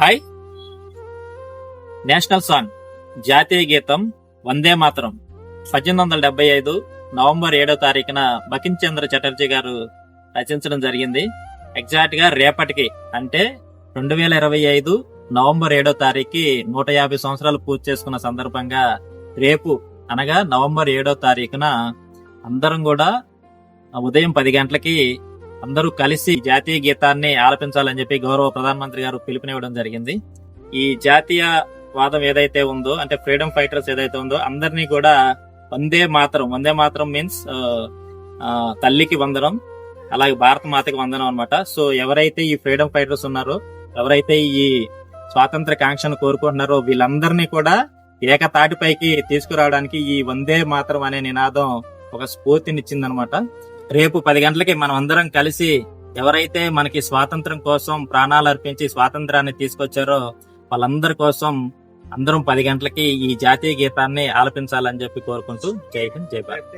Hi. National song జాతీయ గీతం వందే మాతరం. పద్దెనిమిది వందల డెబ్బై ఐదు నవంబర్ ఏడో తారీఖున బకిం చంద్ర చటర్జీ గారు రచించడం జరిగింది. ఎగ్జాక్ట్గా రేపటికి అంటే రెండు వేల ఇరవై ఐదు నవంబర్ ఏడో తారీఖుకి నూట యాభై సంవత్సరాలు పూర్తి చేసుకున్న సందర్భంగా రేపు అనగా నవంబర్ ఏడో తారీఖున అందరం కూడా ఉదయం పది గంటలకి అందరూ కలిసి జాతీయ గీతాన్ని ఆలపించాలని చెప్పి గౌరవ ప్రధానమంత్రి గారు పిలుపునివ్వడం జరిగింది. ఈ జాతీయ వాదం ఏదైతే ఉందో అంటే ఫ్రీడమ్ ఫైటర్స్ ఏదైతే ఉందో అందరినీ కూడా వందే మాత్రం. వందే మాత్రం మీన్స్ తల్లికి వందనం అలాగే భారత మాతకి వందనం అనమాట సో ఎవరైతే ఈ ఫ్రీడమ్ ఫైటర్స్ ఉన్నారో ఎవరైతే ఈ స్వాతంత్ర కాంక్షను కోరుకుంటున్నారో వీళ్ళందరినీ కూడా ఏకతాటిపైకి తీసుకురావడానికి ఈ వందే మాత్రం అనే నినాదం ఒక స్ఫూర్తినిచ్చిందనమాట రేపు పది గంటలకి మనం అందరం కలిసి ఎవరైతే మనకి స్వాతంత్రం కోసం ప్రాణాలు అర్పించి స్వాతంత్రాన్ని తీసుకొచ్చారో వాళ్ళందరి కోసం అందరం పది గంటలకి ఈ జాతీయ గీతాన్ని ఆలపించాలని చెప్పి కోరుకుంటూ జై హింద్ జై భారత్.